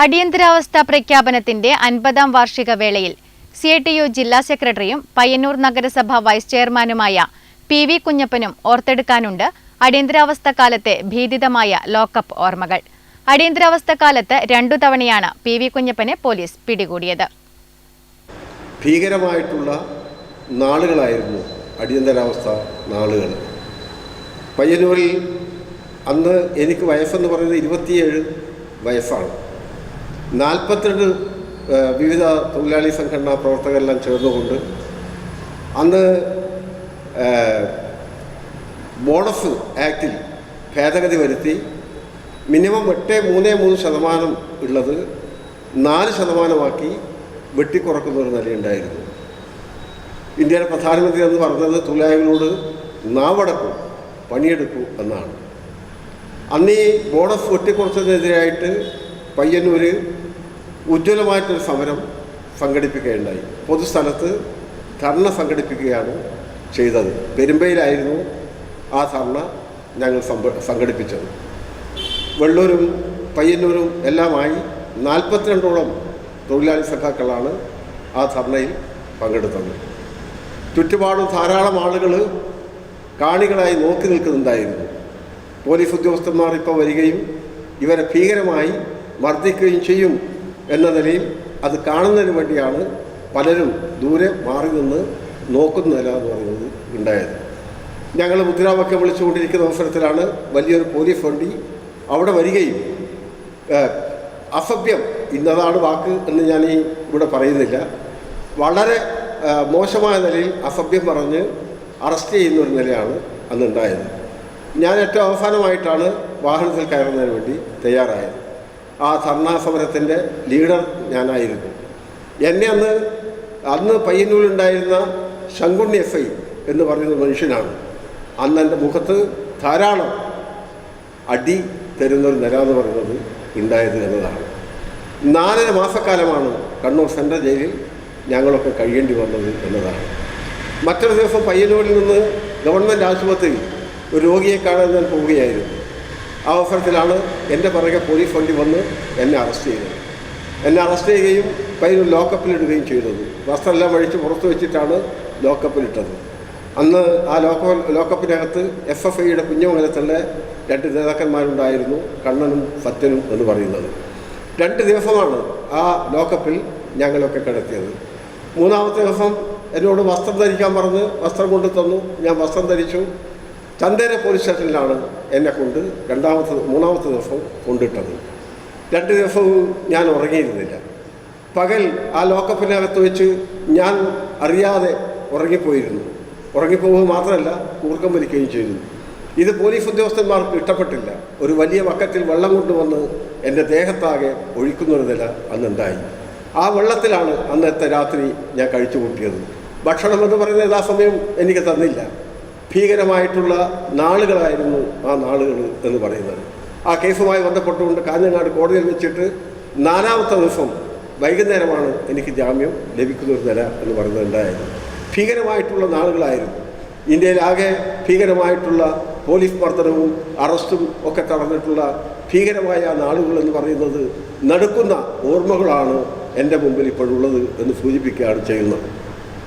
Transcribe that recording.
അടിയന്തരാവസ്ഥ പ്രഖ്യാപനത്തിന്റെ അൻപതാം വാർഷിക വേളയിൽ സി ജില്ലാ സെക്രട്ടറിയും പയ്യന്നൂർ നഗരസഭ വൈസ് ചെയർമാനുമായ പി വി കുഞ്ഞപ്പനും ഓർത്തെടുക്കാനുണ്ട് അടിയന്തരാവസ്ഥ കാലത്തെ ഭീതിതമായ ലോക്കപ്പ് ഓർമ്മകൾ. അടിയന്തരാവസ്ഥ കാലത്ത് രണ്ടു തവണയാണ് പി വി കുഞ്ഞപ്പനെ പോലീസ് പിടികൂടിയത്. ഭീകരമായിട്ടുള്ള നാളുകളായിരുന്നു അടിയന്തരാവസ്ഥ നാളുകൾ. പയ്യന്നൂരിൽ അന്ന് എനിക്ക് വയസ്സെന്ന് പറയുന്നത് ഇരുപത്തിയേഴ് വയസ്സാണ്. നാൽപ്പത്തിരണ്ട് വിവിധ തൊഴിലാളി സംഘടനാ പ്രവർത്തകരെല്ലാം ചേർന്നുകൊണ്ട് അന്ന് ബോണസ് ആക്റ്റിൽ ഭേദഗതി വരുത്തി മിനിമം എട്ട് മൂന്ന് മൂന്ന് ശതമാനം ഉള്ളത് നാല് ശതമാനമാക്കി വെട്ടിക്കുറക്കുന്ന ഒരു നിലയുണ്ടായിരുന്നു. ഇന്ത്യയുടെ പ്രധാനമന്ത്രി എന്ന് പറഞ്ഞത് തൊഴിലാളികളോട് നാവടക്കൂ പണിയെടുക്കൂ എന്നാണ്. അന്ന് ഈ ബോണസ് വെട്ടിക്കുറച്ചതിനെതിരായിട്ട് പയ്യന്നൂര് ഉജ്ജ്വലമായിട്ടൊരു സമരം സംഘടിപ്പിക്കുകയുണ്ടായി. പൊതുസ്ഥലത്ത് ധർണ സംഘടിപ്പിക്കുകയാണ് ചെയ്തത്. പെരുമ്പയിലായിരുന്നു ആ ധർണ ഞങ്ങൾ സംഘടിപ്പിച്ചത്. വെള്ളൂരും പയ്യന്നൂരും എല്ലാമായി നാൽപ്പത്തിരണ്ടോളം തൊഴിലാളി സഖാക്കളാണ് ആ ധർണയിൽ പങ്കെടുത്തത്. ചുറ്റുപാടും ധാരാളം ആളുകൾ കാണികളായി നോക്കി നിൽക്കുന്നുണ്ടായിരുന്നു. പോലീസ് ഉദ്യോഗസ്ഥന്മാർ ഇപ്പോൾ വരികയും ഇവരെ ഭീകരമായി മർദ്ദിക്കുകയും ചെയ്യും എന്ന നിലയിൽ അത് കാണുന്നതിന് വേണ്ടിയാണ് പലരും ദൂരെ മാറി നിന്ന് നോക്കുന്ന നില എന്ന് പറയുന്നത് ഉണ്ടായത്. ഞങ്ങൾ മുദ്രാവാക്യം വിളിച്ചുകൊണ്ടിരിക്കുന്ന അവസരത്തിലാണ് വലിയൊരു പോലീസ് വണ്ടി അവിടെ വരികയും അസഭ്യം ഇന്നതാണ് വാക്ക് എന്ന് ഞാൻ ഈ ഇവിടെ പറയുന്നില്ല. വളരെ മോശമായ നിലയിൽ അസഭ്യം പറഞ്ഞ് അറസ്റ്റ് ചെയ്യുന്ന ഒരു നിലയാണ് അന്നുണ്ടായത്. ഞാൻ ഏറ്റവും അവസാനമായിട്ടാണ് വാഹനത്തിൽ കയറുന്നതിന് വേണ്ടി തയ്യാറായത്. ആ ധർണാ സമരത്തിന്റെ ലീഡർ ഞാനായിരുന്നു. എന്നെ അന്ന് അന്ന് പയ്യന്നൂരിലുണ്ടായിരുന്ന ശങ്കുണ്ണി എഫ് ഐ എന്ന് പറയുന്ന മനുഷ്യനാണ്. അന്ന് എന്റെ മുഖത്ത് ധാരാളം അടി തരുന്നൊരു നില എന്ന് പറയുന്നത് ഉണ്ടായത് എന്നതാണ്. നാലര മാസക്കാലമാണ് കണ്ണൂർ സെൻട്രൽ ജയിലിൽ ഞങ്ങളൊക്കെ കഴിയേണ്ടി വന്നത് എന്നതാണ്. മറ്റൊരു ദിവസം പയ്യന്നൂരിൽ നിന്ന് ഗവൺമെന്റ് ആശുപത്രിയിൽ ഒരു രോഗിയെ കാണാൻ ഞാൻ പോവുകയായിരുന്നു. ആ അവസരത്തിലാണ് എന്റെ പിറകെ പോലീസ് വണ്ടി വന്ന് എന്നെ അറസ്റ്റ് ചെയ്തത്. എന്നെ അറസ്റ്റ് ചെയ്യുകയും പയ്യന്നൂർ ലോക്കപ്പിലിടുകയും ചെയ്തത്. വസ്ത്രമെല്ലാം അഴിച്ച് പുറത്ത് വെച്ചിട്ടാണ് ലോക്കപ്പിലിട്ടത് അന്ന് ആ ലോക്ക ലോക്കപ്പിനകത്ത് എഫ് എഫ് ഐയുടെ കുഞ്ഞമംഗലത്തുള്ള രണ്ട് നേതാക്കന്മാരുണ്ടായിരുന്നു കണ്ണനും സത്യനും എന്ന് പറയുന്നത്. രണ്ട് ദിവസമാണ് ആ ലോക്കപ്പിൽ ഞങ്ങളൊക്കെ കിടത്തിയത്. മൂന്നാമത്തെ ദിവസം എന്നോട് വസ്ത്രം ധരിക്കാൻ പറഞ്ഞ് വസ്ത്രം കൊണ്ടു തന്നു ഞാൻ വസ്ത്രം ധരിച്ചു. ചന്ദേര പോലീസ് സ്റ്റേഷനിലാണ് എന്നെ കൊണ്ട് രണ്ടാമത്തെ മൂന്നാമത്തെ ദിവസം കൊണ്ടിട്ടത്. രണ്ട് ദിവസവും ഞാൻ ഉറങ്ങിയിരുന്നില്ല. പകൽ ആ ലോക്കപ്പിനകത്ത് വെച്ച് ഞാൻ അറിയാതെ ഉറങ്ങിപ്പോയിരുന്നു. ഉറങ്ങിപ്പോവുക മാത്രമല്ല കൂർക്കം വലിക്കുകയും ചെയ്തിരുന്നു ഇത് പോലീസ് ഉദ്യോഗസ്ഥന്മാർക്ക് ഇഷ്ടപ്പെട്ടില്ല. ഒരു വലിയ ബക്കറ്റിൽ വെള്ളം കൊണ്ടുവന്ന് എന്റെ ദേഹത്താകെ ഒഴിക്കുന്നൊരു നില അന്നുണ്ടായി. ആ വെള്ളത്തിലാണ് അന്നത്തെ രാത്രി ഞാൻ കഴിച്ചു കൂട്ടിയത് ഭക്ഷണം എന്ന് പറയുന്നത് സമയം എനിക്ക് തന്നില്ല. ഭീകരമായിട്ടുള്ള നാളുകളായിരുന്നു ആ നാളുകൾ എന്ന് പറയുന്നത്. ആ കേസുമായി ബന്ധപ്പെട്ടുകൊണ്ട് കാഞ്ഞങ്ങാട് കോടതിയിൽ വെച്ചിട്ട് നാലാമത്തെ ദിവസം വൈകുന്നേരമാണ് എനിക്ക് ജാമ്യം ലഭിക്കുന്ന ഒരു നില എന്ന് പറയുന്നത് ഉണ്ടായത് ഭീകരമായിട്ടുള്ള നാളുകളായിരുന്നു. ഇന്ത്യയിലാകെ ഭീകരമായിട്ടുള്ള പോലീസ് മർദ്ദനവും അറസ്റ്റും ഒക്കെ തടഞ്ഞിട്ടുള്ള ഭീകരമായ നാളുകൾ എന്ന് പറയുന്നത് നടുക്കുന്ന ഓർമ്മകളാണ് എന്റെ മുമ്പിൽ ഇപ്പോഴുള്ളത് എന്ന് സൂചിപ്പിക്കുകയാണ് ചെയ്യുന്നത്.